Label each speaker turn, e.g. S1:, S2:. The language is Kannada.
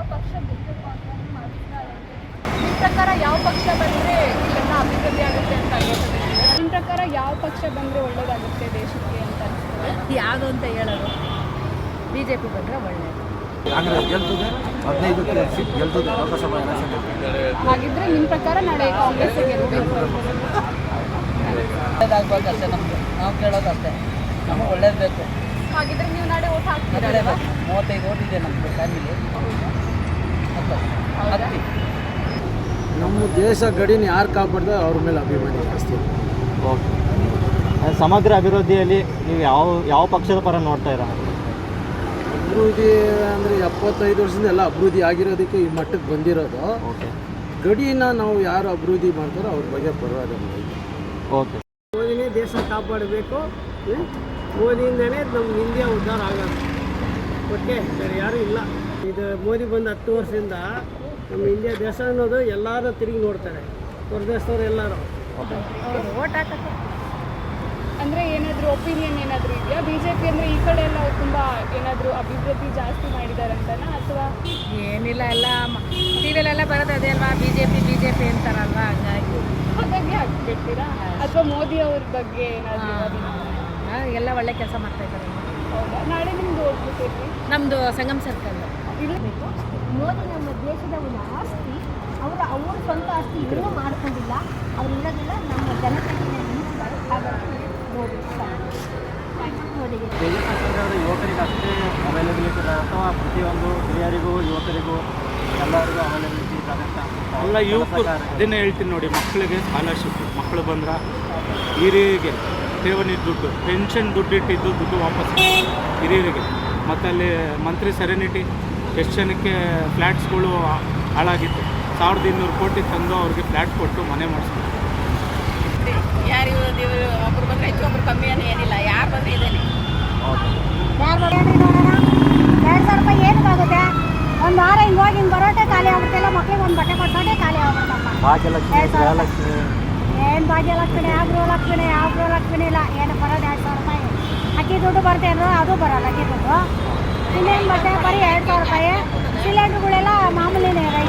S1: ಯಾವ ಪಕ್ಷ ಗೆಲ್ಲಬೇಕು ಅಂತ ನಿಮ್ಮ ಅಭಿಪ್ರಾಯ ನಿಮ್ಮ ಪ್ರಕಾರ ಯಾವ ಪಕ್ಷ ಬಂದರೆ ಇಲ್ಲೆಲ್ಲ ಅಭಿವೃದ್ಧಿ ಆಗುತ್ತೆ ಅಂತ ಅನ್ಸುತ್ತೆ? ನಿಮ್ಮ ಪ್ರಕಾರ ಯಾವ ಪಕ್ಷ ಬಂದರೆ ಒಳ್ಳೇದಾಗುತ್ತೆ ದೇಶಕ್ಕೆ ಅಂತ ಅನಿಸ್ತದೆ
S2: ಯಾವುದು ಅಂತ ಹೇಳೋದು? ಬಿ ಜೆ ಪಿ ಬಂದರೆ ಒಳ್ಳೆಯದು
S3: ಕಾಂಗ್ರೆಸ್ ಗೆಲ್ತದೆ ಹದಿನೈದು ಸೀಟ್ ಗೆಲ್ತದೆ ಲೋಕಸಭಾ ಎಲೆಕ್ಷನ್
S1: ಹಾಗಿದ್ರೆ ನಿಮ್ಮ ಪ್ರಕಾರ ನಾಳೆ ಕಾಂಗ್ರೆಸ್ ಗೆಲ್ಲಬೇಕು
S2: ಒಳ್ಳೇದಾಗಬೇಕಷ್ಟೇ ನಮಗೆ. ನಾವು ಕೇಳೋದಷ್ಟೇ. ನಮಗೆ ಒಳ್ಳೇದು ಬೇಕು.
S1: ಹಾಗಿದ್ರೆ ನೀವು ನಾಳೆ ಓಟ್
S2: ಹಾಕ್ತೀರಾ ಮೂವತ್ತೈದು ಓಟ್ ಇದೆ ನಮ್ಮದು ಫ್ಯಾಮಿಲಿ. ಹತ್ತಿ
S4: ನಮ್ಮ ದೇಶ ಗಡಿನ ಯಾರು ಕಾಪಾಡ್ತಾರೆ ಅವ್ರ ಮೇಲೆ ಅಭಿಮಾನಿ ಜಾಸ್ತಿ.
S5: ಓಕೆ. ಸಮಗ್ರ ಅಭಿವೃದ್ಧಿಯಲ್ಲಿ ನೀವು ಯಾವ ಯಾವ ಪಕ್ಷದ ಪರ ನೋಡ್ತಾ ಇರ
S4: ಅಭಿವೃದ್ಧಿ ಅಂದರೆ ಎಪ್ಪತ್ತೈದು ವರ್ಷದಿಂದ ಎಲ್ಲ ಅಭಿವೃದ್ಧಿ ಆಗಿರೋದಕ್ಕೆ ಈ ಮಟ್ಟಕ್ಕೆ ಬಂದಿರೋದು.
S5: ಓಕೆ.
S4: ಗಡಿನ ನಾವು ಯಾರು ಅಭಿವೃದ್ಧಿ ಮಾಡ್ತಾರೋ ಅವ್ರ ಬಗ್ಗೆ ಪರವಾಗಿ
S5: ಓಕೆ.
S6: ಮೋದಿನೇ ದೇಶ ಕಾಪಾಡಬೇಕು. ಹ್ಞೂ ಮೋದಿಯಿಂದನೇ ನಮ್ಮ ಇಂಡಿಯಾ ಉದ್ಧಾರ ಆಗೋದು ಓಕೆ ಬೇರೆ ಯಾರೂ ಇಲ್ಲ. ಇದು ಮೋದಿ ಬಂದು ಹತ್ತು ವರ್ಷದಿಂದ ನಮ್ಮ ಇಂಡಿಯಾ ದೇಶ ಅನ್ನೋದು ಎಲ್ಲರೂ ತಿರುಗಿ ನೋಡ್ತಾರೆ. ಹೊರದೇಶದವ್ರು ಎಲ್ಲರೂ.
S2: ಓಟ್ ಹಾಕಕ್ಕೆ.
S1: ಅಂದರೆ ಏನಾದರೂ ಒಪಿನಿಯನ್ ಏನಾದರೂ ಇದೆಯಾ? ಬಿ ಜೆ ಪಿ ಅಂದರೆ ಈ ಕಡೆ ಎಲ್ಲ ತುಂಬ ಏನಾದರೂ ಅಭಿವೃದ್ಧಿ ಜಾಸ್ತಿ ಮಾಡಿದ್ದಾರೆ ಅಂತನಾ ಅಥವಾ?
S2: ಏನಿಲ್ಲ ಎಲ್ಲ ಟಿ ವಿಲೆಲ್ಲ ಬರೋದು ಅದೇ ಅಲ್ವಾ? B J P B J P ಅಂತಾರಲ್ವಾ? ಹಂಗಾಗಿ.
S1: ಹಾಗಾಗಿ ಹಾಕ್ಬಿಡ್ತೀರಾ? ಅಥವಾ ಮೋದಿ ಅವ್ರ ಬಗ್ಗೆ ಏನಾದರೂ
S2: ಎಲ್ಲ ಒಳ್ಳೆ ಕೆಲಸ ಮಾಡ್ತಾ ಇದ್ದಾರೆ.
S1: ಹೌದಾ? ನಾಳೆ ನಿಮ್ದು ಹೋಗ್ಬಿಟ್ಟಿರ್ರಿ
S2: ನಮ್ಮದು ಸಂಗಮ್ ಸರ್ಕಲ್
S7: ಇರಬೇಕು ಮೋದಿ ನಮ್ಮ ದೇಶದ ಒಂದು ಆಸ್ತಿ ಅವರ ಅವ್ರ ಸ್ವಂತ ಆಸ್ತಿ ಏನೂ ಮಾಡ್ಕೊಂಡಿಲ್ಲ. ಅವ್ರು ಇರೋದಿಲ್ಲ ನಮ್ಮ ಜನತೆಗೆ ಹಾಗಾಗಿ ಮೋದಿ
S5: ಯುವಕರಿಗೆ ಅಷ್ಟೇ ಅವೈಲಬಿಲಿಟಿ ಇದೆ ಅಥವಾ ಪ್ರತಿಯೊಂದು ಹಿರಿಯರಿಗೂ ಯುವಕರಿಗೂ ಎಲ್ಲರಿಗೂ ಅವೈಲಬಿಲಿಟಿ ಇದೆ ಅಂತ
S8: ಅಲ್ಲ ಯುವಕರು ಅದನ್ನೇ ಹೇಳ್ತೀನಿ ನೋಡಿ ಮಕ್ಕಳಿಗೆ ಸ್ಕಾಲರ್ಶಿಪ್ ಮಕ್ಕಳು ಬಂದ್ರೆ ಹಿರಿಯರಿಗೆ ಠೇವಣಿ ದುಡ್ಡು ಪೆನ್ಷನ್ ದುಡ್ಡು ಇಟ್ಟಿದ್ದು ದುಡ್ಡು ವಾಪಸ್ ಹಿರಿಯರಿಗೆ. ಮತ್ತು ಅಲ್ಲಿ ಮಂತ್ರಿ ಸೆರೆನಿಟಿ ಎಷ್ಟು ಜನಕ್ಕೆ ಫ್ಲ್ಯಾಟ್ಸ್ಗಳು ಹಾಳಾಗಿತ್ತು? ಸಾವಿರದ ಇನ್ನೂರು ಕೋಟಿ ತಂದು ಅವ್ರಿಗೆ ಫ್ಲ್ಯಾಟ್ ಕೊಟ್ಟು ಮನೆ ಮಾಡಿಸ್ತಾರೆ
S2: ಯಾರು ಒಬ್ರು ಬಂದ್ರೆ ಹೆಚ್ಚು ಒಬ್ರು ಕಮ್ಮಿ ಅನ್ನೋ ಏನಿಲ್ಲ. ಯಾರು ಬಂದ್ರೆ ಇದೇನೆ?
S7: ಯಾರು ಬರೋಣ ನೋಡೋಣ ಎರಡು ಸಾವಿರ ರೂಪಾಯಿ ಏನಕ್ಕಾಗುತ್ತೆ ಒಂದು ವಾರ ಹಿಂಗೆ ಹೋಗಿ ಹಿಂಗೆ ಬರೋಟೆ ಖಾಲಿ ಆಗುತ್ತೆಲ್ಲ ಮಕ್ಳಿಗೆ ಒಂದು ಬಟ್ಟೆ ಕೊಟ್ಟೋಟೆ ಖಾಲಿ ಆಗುತ್ತಪ್ಪ ಏನು ಭಾಗ್ಯಲಕ್ಷ್ಮಿ? ಯಾವ ಗೃಹಲಕ್ಷ್ಮಿ ಯಾವ ಗೃಹಲಕ್ಷ್ಮಿ ಇಲ್ಲ. ಏನು ಬರೋದು? ಎರಡು ಸಾವಿರ ರೂಪಾಯಿ. ಅಕ್ಕಿ ದುಡ್ಡು ಬರ್ತೇನೋ ಅದು ಬರೋಲ್ಲ ಅಕ್ಕಿ ದುಡ್ಡು. ಬಟ್ಟೆ ಬರೀ ಎರಡು ಸಾವಿರ ರೂಪಾಯಿ. ಸಿಲಿಂಡ್ರುಗಳೆಲ್ಲ ಮಾಮೂಲಿನೇ.